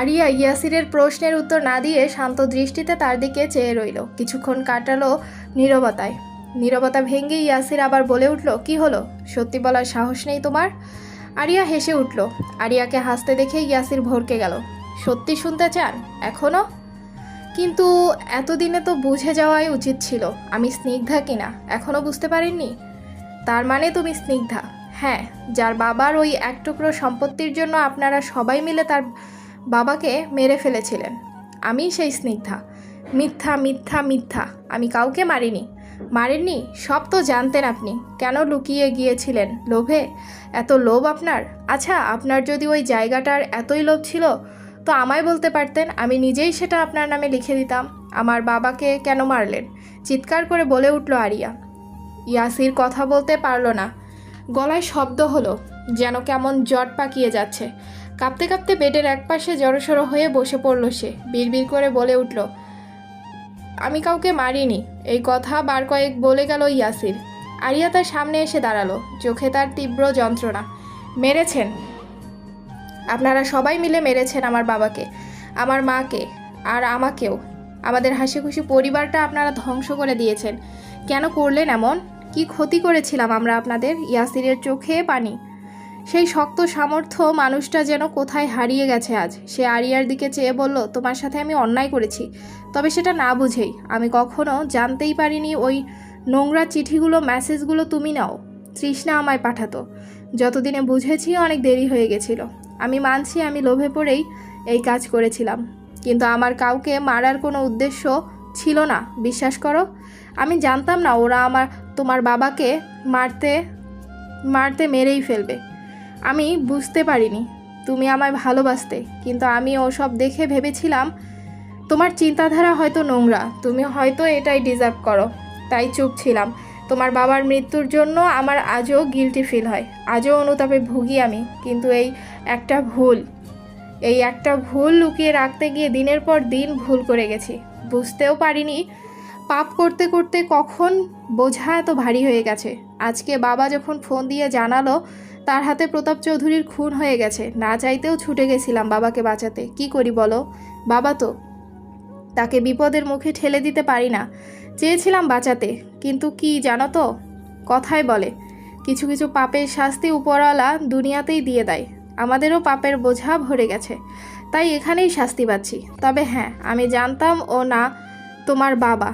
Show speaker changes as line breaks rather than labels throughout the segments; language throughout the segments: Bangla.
আরিয়া ইয়াসিরের প্রশ্নের উত্তর না দিয়ে শান্ত দৃষ্টিতে তার দিকে চেয়ে রইল। কিছুক্ষণ কাটালো নীরবতায়। নীরবতা ভেঙে ইয়াসির আবার বলে উঠল, কি হলো? সত্যি বলার সাহস নেই তোমার? আরিয়া হেসে উঠল। আরিয়াকে হাসতে দেখে ইয়াসির ভরকে গেল। সত্যি শুনতে চান? এখনও কিন্তু এতদিনে তো বুঝে যাওয়াই উচিত ছিল। আমি স্নিগ্ধা কিনা এখনও বুঝতে পারেননি তার মানে তুমি স্নিগ্ধা? হ্যাঁ যার বাবার ওই এক টুকরো সম্পত্তির জন্য আপনারা সবাই মিলে তার বাবাকে মেরে ফেলেছিলেন। আমি সেই স্নিগ্ধা। মিথ্যা মিথ্যা মিথ্যা। আমি কাউকে মারিনি। মারেননি? সব তো জানতেন আপনি। কেন লুকিয়ে গিয়েছিলেন? লোভে? এত লোভ আপনার? আচ্ছা আপনার যদি ওই জায়গাটার এতই লোভ ছিল, তো আমায় বলতে পারতেন, আমি নিজেই সেটা আপনার নামে লিখে দিতাম। আমার বাবাকে কেন মারলেন? চিৎকার করে বলে উঠল আরিয়া। ইয়াসির কথা বলতে পারল না। গলায় শব্দ হলো, যেন কেমন জট পাকিয়ে যাচ্ছে। কাঁপতে কাঁপতে বেডের একপাশে জড়সড় হয়ে বসে পড়ল সে। বিড়বিড় করে বলে উঠল, আমি কাউকে মারিনি। এই কথা বার কয়েক বলে গেল ইয়াসির। আরিয়া তার সামনে এসে দাঁড়াল। চোখে তার তীব্র যন্ত্রণা। মেরেছেন। আপনারা সবাই মিলে মেরেছেন আমার বাবাকে, আমার মাকে, আর আমাকেও। আমাদের হাসি খুশি পরিবারটা আপনারা ধ্বংস করে দিয়েছেন। কেন করলেন এমন? কি ক্ষতি করেছিলাম আমরা আপনাদের ইয়াসিরের চোখে পানি? সেই শক্ত সামর্থ্য মানুষটা যেন কোথায় হারিয়ে গেছে আজ। সে আরিয়ার দিকে চেয়ে বলল, তোমার সাথে আমি অন্যায় করেছি। তবে সেটা না বুঝেই। আমি কখনো জানতেই পারিনি ওই নোংরা চিঠিগুলো, মেসেজগুলো তুমি নাও। তৃষ্ণা আমায় পাঠাতো। যতদিনে বুঝেছি অনেক দেরি হয়ে গেছিল। আমি মানছি আমি লোভে পড়েই এই কাজ করেছিলাম। কিন্তু আমার কাউকে মারার কোনো উদ্দেশ্য ছিল না। বিশ্বাস করো, আমি জানতাম না ওরা আমার, তোমার বাবাকে মারতে মারতে মেরেই ফেলবে। আমি বুঝতে পারিনি। তুমি আমায় ভালোবাসতে, কিন্তু আমি ওসব দেখে ভেবেছিলাম, তোমার চিন্তাধারা হয়তো নোংরা, তুমি হয়তো এটাই ডিজার্ভ করো। তাই চুপ ছিলাম। তোমার বাবার মৃত্যুর জন্য আমার আজও গিলটি ফিল হয়। আজও অনুতাপে ভুগি আমি, কিন্তু এই একটা ভুল, এই একটা ভুল লুকিয়ে রাখতে গিয়ে দিনের পর দিন ভুল করে গেছি। বুঝতেও পারিনি, পাপ করতে করতে কখন বোঝা এত ভারী হয়ে গেছে। আজকে বাবা যখন ফোন দিয়ে জানালো তার হাতে প্রতাপ চৌধুরীর খুন হয়ে গেছে। না চাইতেও ছুটে গেছিলাম বাবাকে বাঁচাতে। কি করি বলো? বাবা তো তাকে বিপদের মুখে ঠেলে দিতে পারি না। চেয়েছিলাম বাঁচাতে, কিন্তু কি জানো তো? কথায় বলে, কিছু কিছু পাপের শাস্তি উপরওয়ালা দুনিয়াতেই দিয়ে দেয়। আমাদেরও পাপের বোঝা ভরে গেছে। তাই এখানেই শাস্তি পাচ্ছি। তবে হ্যাঁ আমি জানতাম ও না তোমার বাবা।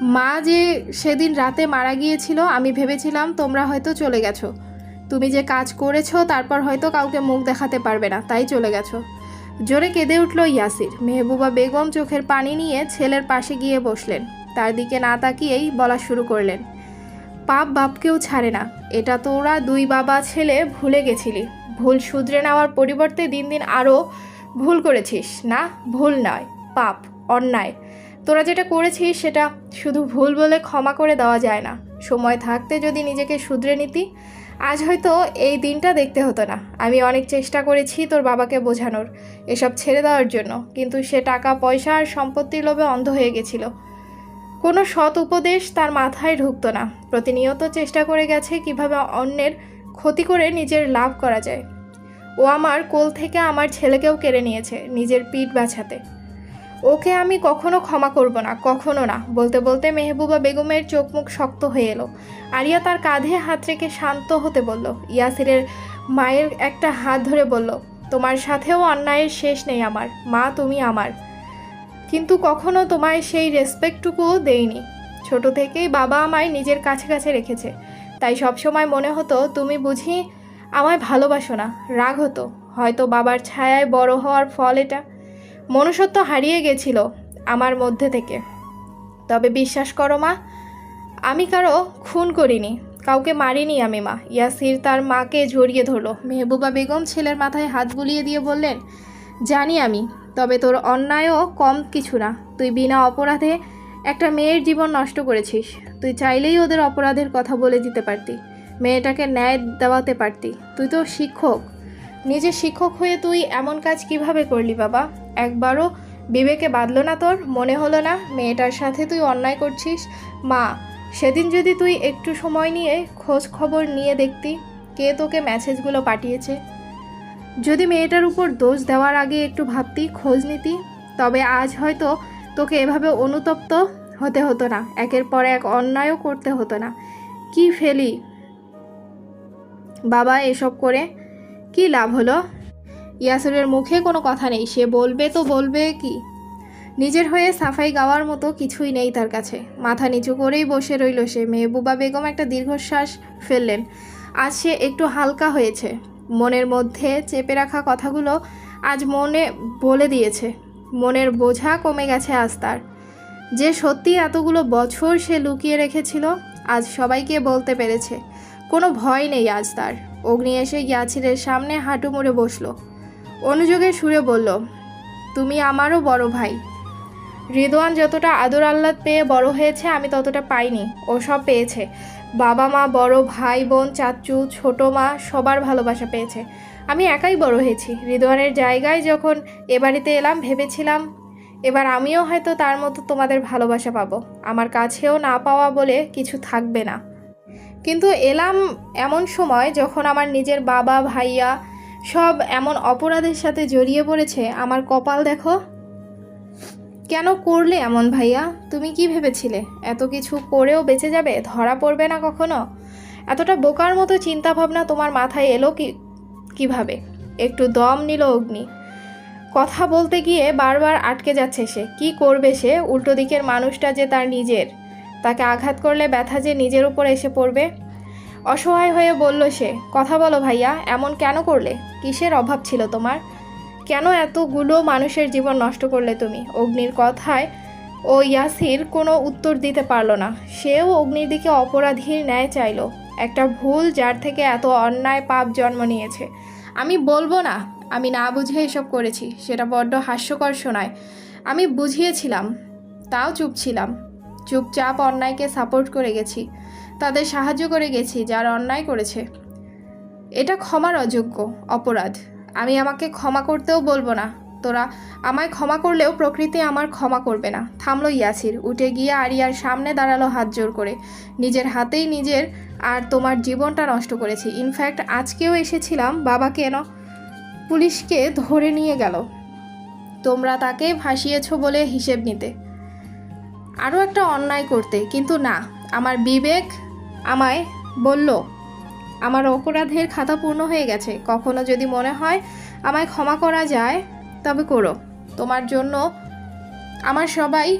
মা যে সেদিন রাতে মারা গিয়েছিল, আমি ভেবেছিলাম তোমরা হয়তো চলে গেছো। তুমি যে কাজ করেছ, তারপর হয়তো কাউকে মুখ দেখাতে পারবে না, তাই চলে গেছো। জোরে কেঁদে উঠল ইয়াসির। মেহবুবা বেগম চোখের পানি নিয়ে ছেলের পাশে গিয়ে বসলেন। তার দিকে না তাকিয়েই বলা শুরু করলেন, পাপ বাপকেও ছাড়ে না। এটা তোরা দুই বাবা ছেলে ভুলে গেছিলি। ভুল শুধরে নেওয়ার পরিবর্তে দিন দিন আরও ভুল করেছিস। না, ভুল নয়, পাপ, অন্যায়। তোরা যেটা করেছিস সেটা শুধু ভুল বলে ক্ষমা করে দেওয়া যায় না। সময় থাকতে যদি নিজেকে শুধরে নিতি, আজ হয়তো এই দিনটা দেখতে হতো না। আমি অনেক চেষ্টা করেছি তোর বাবাকে বোঝানোর, এসব ছেড়ে দেওয়ার জন্য, কিন্তু সে টাকা, পয়সা আর সম্পত্তির লোভে অন্ধ হয়ে গেছিল। কোনো সৎ উপদেশ তার মাথায় ঢুকতো না। প্রতিনিয়ত চেষ্টা করে গেছে কীভাবে অন্যের ক্ষতি করে নিজের লাভ করা যায়। ও আমার কোল থেকে আমার ছেলেকেও কেড়ে নিয়েছে, নিজের পিঠ বাঁচাতে। ওকে আমি কখনো ক্ষমা করব না, কখনো না, বলতে বলতে মেহবুবা বেগমের চোখ মুখ শক্ত হয়ে এলো। আরিয়া তার কাঁধে হাত রেখে শান্ত হতে বলল, ইয়াসিরের মায়ের একটা হাত ধরে বলল, তোমার সাথেও অন্যায়ের শেষ নেই আমার, মা তুমি আমার। কিন্তু কখনো তোমায় সেই রেসপেক্টটুকুও দেইনি। ছোট থেকেই বাবা আমায় নিজের কাছে কাছে রেখেছে। তাই সবসময় মনে হতো, তুমি বুঝি আমায় ভালোবাসো না, রাগ হতো। হয়তো বাবার ছায়ায় বড় হওয়ার ফল এটা। মনুষ্যত্ব হারিয়ে গেছিল আমার মধ্যে থেকে। তবে বিশ্বাস করো মা, আমি কারও খুন করিনি, কাউকে মারিনি আমি মা। ইয়াসির তার মাকে জড়িয়ে ধরলো। মেহবুবা বেগম ছেলের মাথায় হাত বুলিয়ে দিয়ে বললেন, জানি আমি, তবে তোর অন্যায়ও কম কিছু না। তুই বিনা অপরাধে একটা মেয়ের জীবন নষ্ট করেছিস। তুই চাইলেই ওদের অপরাধের কথা বলে দিতে পারতি। মেয়েটাকে ন্যায় দেওয়াতে পারতি। তুই তো শিক্ষক। নিজে শিক্ষক হয়ে তুই এমন কাজ কীভাবে করলি বাবা? একবারও বিবেকে বাঁধলো না তোর, মনে হলো না মেয়েটার সাথে তুই অন্যায় করছিস। মা, সেদিন যদি তুই একটু সময় নিয়ে খোঁজ খবর নিয়ে দেখতি কে তোকে মেসেজগুলো পাঠিয়েছে। যদি মেয়েটার উপর দোষ দেওয়ার আগে একটু ভাবতি, খোঁজ নিতি, তবে আজ হয়তো তোকে এভাবে অনুতপ্ত হতে হতো না, একের পর এক অন্যায়ও করতে হতো না। কি ফেলি? বাবা এসব করে কি লাভ হলো? ইয়াসুরের মুখে কোনো কথা নেই। সে বলবে তো বলবে কি? নিজের হয়ে সাফাই গাওয়ার মতো কিছুই নেই তার কাছে। মাথা নিচু করেই বসে রইল সে। মেহবুবা বেগম একটা দীর্ঘশ্বাস ফেললেন। আজ সে একটু হালকা হয়েছে। মনের মধ্যে চেপে রাখা কথাগুলো আজ মনে বলে দিয়েছে। মনের বোঝা কমে গেছে আজ তার। যে সত্যি এতগুলো বছর সে লুকিয়ে রেখেছিল, আজ সবাইকে বলতে পেরেছে। কোনো ভয় নেই আজ তার। অগ্নি এসে ইয়াছিরের সামনে হাঁটু মুড়ে বসল। অনুযোগের সুরে বলল, তুমি আমারও বড় ভাই। রিদওয়ান যতটা আদর আহ্লাদ পেয়ে বড় হয়েছে, আমি ততটা পাইনি। ও সব পেয়েছে। বাবা মা, বড় ভাই, বোন, চাচু, ছোট মা, সবার ভালোবাসা পেয়েছে। আমি একাই বড় হয়েছি। রিদওয়ানের জায়গায় যখন এ বাড়িতে এলাম, ভেবেছিলাম, এবার আমিও হয়তো তার মতো তোমাদের ভালোবাসা পাবো। আমার কাছেও না পাওয়া বলে কিছু থাকবে না। কিন্তু এলাম এমন সময় যখন আমার নিজের বাবা, ভাইয়া সব এমন অপরাধের সাথে জড়িয়ে পড়েছে, আমার কপাল দেখো। কেন করলে এমন ভাইয়া? তুমি কি ভেবেছিলে? এত কিছু করেও বেঁচে যাবে? ধরা পড়বে না কখনো? এতটা বোকার মতো চিন্তা ভাবনা তোমার মাথায় এলো কি, কীভাবে? একটু দম নিল অগ্নি। কথা বলতে গিয়ে বারবার আটকে যাচ্ছে সে। কি করবে সে? উল্টো দিকের মানুষটা যে তার নিজের। তাকে আঘাত করলে ব্যথা যে নিজের উপর এসে পড়বে? অসহায় হয়ে বলল সে, কথা বলো ভাইয়া, এমন কেন করলে? কিসের অভাব ছিল তোমার? কেন এতগুলো মানুষের জীবন নষ্ট করলে তুমি? অগ্নির কথায় ও ইয়াসির কোনো উত্তর দিতে পারল না। সেও অগ্নির দিকে অপরাধীর ন্যায় চাইলো। একটা ভুল যার থেকে এত অন্যায় পাপ জন্ম নিয়েছে। আমি বলব না, আমি না বুঝে এসব করেছি, সেটা বড্ড হাস্যকর শোনায়। আমি বুঝিয়েছিলাম, তাও চুপ ছিলাম। চুপচাপ অন্যায়কে সাপোর্ট করে গেছি। তাদের সাহায্য করে গেছি, যার অন্যায় করেছে। এটা ক্ষমার অযোগ্য, অপরাধ। আমি আমাকে ক্ষমা করতেও বলব না। তোরা আমায় ক্ষমা করলেও প্রকৃতি আমার ক্ষমা করবে না। থামলো ইয়াসির, উঠে গিয়ে আরিয়ার সামনে দাঁড়াল হাত জোর করে। নিজের হাতেই নিজের আর তোমার জীবনটা নষ্ট করেছি। ইনফ্যাক্ট, আজকেও এসেছিলাম, বাবা কেন? পুলিশকে ধরে নিয়ে গেল। তোমরা তাকে ভাসিয়েছো বলে হিসেব নিতে। আরও একটা অন্যায় করতে, কিন্তু না। আমার বিবেক আমায় বলল, আমার অপরাধের খাতা পূর্ণ হয়ে গেছে। কখনো যদি মনে হয় আমায় ক্ষমা করা যায়, তবে করো। তোমার জন্য আমার সবাই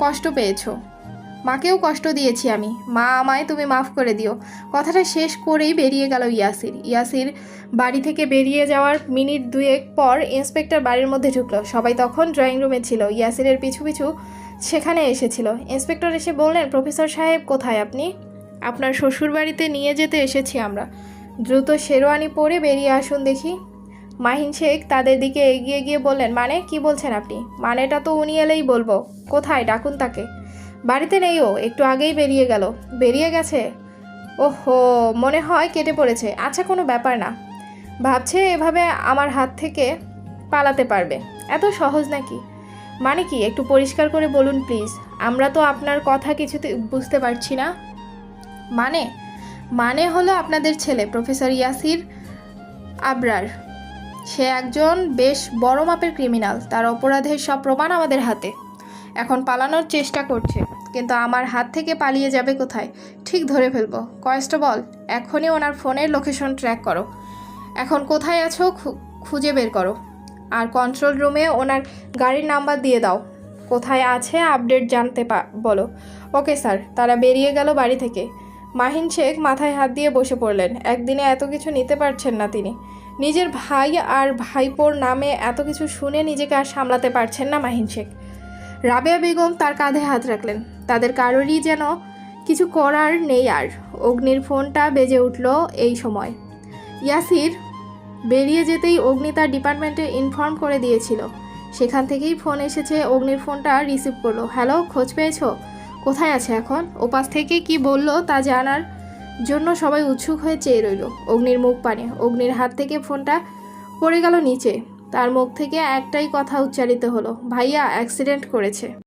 কষ্ট পেয়েছ। মাকেও কষ্ট দিয়েছি আমি। মা আমায় তুমি মাফ করে দিও। কথাটা শেষ করেই বেরিয়ে গেল ইয়াসির। ইয়াসির বাড়ি থেকে বেরিয়ে যাওয়ার মিনিট দুয়েক পর ইন্সপেক্টর বাড়ির মধ্যে ঢুকলো। সবাই তখন ড্রয়িং রুমে ছিল। ইয়াসিরের পিছু পিছু সেখানে এসেছিল। ইন্সপেক্টর এসে বললেন, প্রফেসর সাহেব, কোথায় আপনি? আপনার শ্বশুর বাড়িতে নিয়ে যেতে এসেছি আমরা। দ্রুত শেরওয়ানি পরে বেরিয়ে আসুন দেখি। মাহিন শেখ তাদের দিকে এগিয়ে গিয়ে বললেন মানে? কি বলছেন আপনি? মানেটা তো উনি এলেই বলব। কোথায়? ডাকুন তাকে। বাড়িতে নেই ও, একটু আগেই বেরিয়ে গেল। বেরিয়ে গেছে? ওহো, মনে হয় কেটে পড়েছে। আচ্ছা কোনো ব্যাপার না। ভাবছে এভাবে আমার হাত থেকে পালাতে পারবে। এত সহজ নাকি? মানে কি? একটু পরিষ্কার করে বলুন প্লিজ। আমরা তো আপনার কথা কিছুতে বুঝতে পারছি না। মানে? মানে হলো আপনাদের ছেলে, প্রফেসর ইয়াসির আবরার। সে একজন বেশ বড় মাপের ক্রিমিনাল, তার অপরাধের সব প্রমাণ আমাদের হাতে। এখন পালানোর চেষ্টা করছে, কিন্তু আমার হাত থেকে পালিয়ে যাবে কোথায়? ঠিক ধরে ফেলব। কনস্টেবল এখনই ওনার ফোনের লোকেশন ট্র্যাক করো। এখন কোথায় আছো খুঁজে বের করো। আর কন্ট্রোল রুমে ওনার গাড়ির নাম্বার দিয়ে দাও। কোথায় আছে আপডেট জানতে পা, বলো। ওকে স্যার, তারা বেরিয়ে গেল বাড়ি থেকে। মাহিন শেখ মাথায় হাত দিয়ে বসে পড়লেন। একদিনে এত কিছু নিতে পারছেন না তিনি। নিজের ভাই আর ভাইপোর নামে এত কিছু শুনে নিজেকে আর সামলাতে পারছেন না মাহিন শেখ। রাবেয়া বেগম তার কাঁধে হাত রাখলেন। তাদের কারোরই যেন কিছু করার নেই আর। অগ্নির ফোনটা বেজে উঠল এই সময়। ইয়াসির বেরিয়ে যেতেই অগ্নি তার ডিপার্টমেন্টে ইনফর্ম করে দিয়েছিল। সেখান থেকেই ফোন এসেছে। অগ্নির ফোনটা রিসিভ করল। হ্যালো, খোঁজ পেয়েছ? কোথায় আছে এখন? ওপাশ থেকে কি বলল তা জানার জন্য সবাই উৎসুক হয়ে চেয়ে রইল। অগ্নির মুখ পানে। অগ্নির হাত থেকে ফোনটা পড়ে গেল নিচে। তার মুখ থেকে একটাই কথা উচ্চারিত হলো, ভাইয়া, অ্যাক্সিডেন্ট করেছে।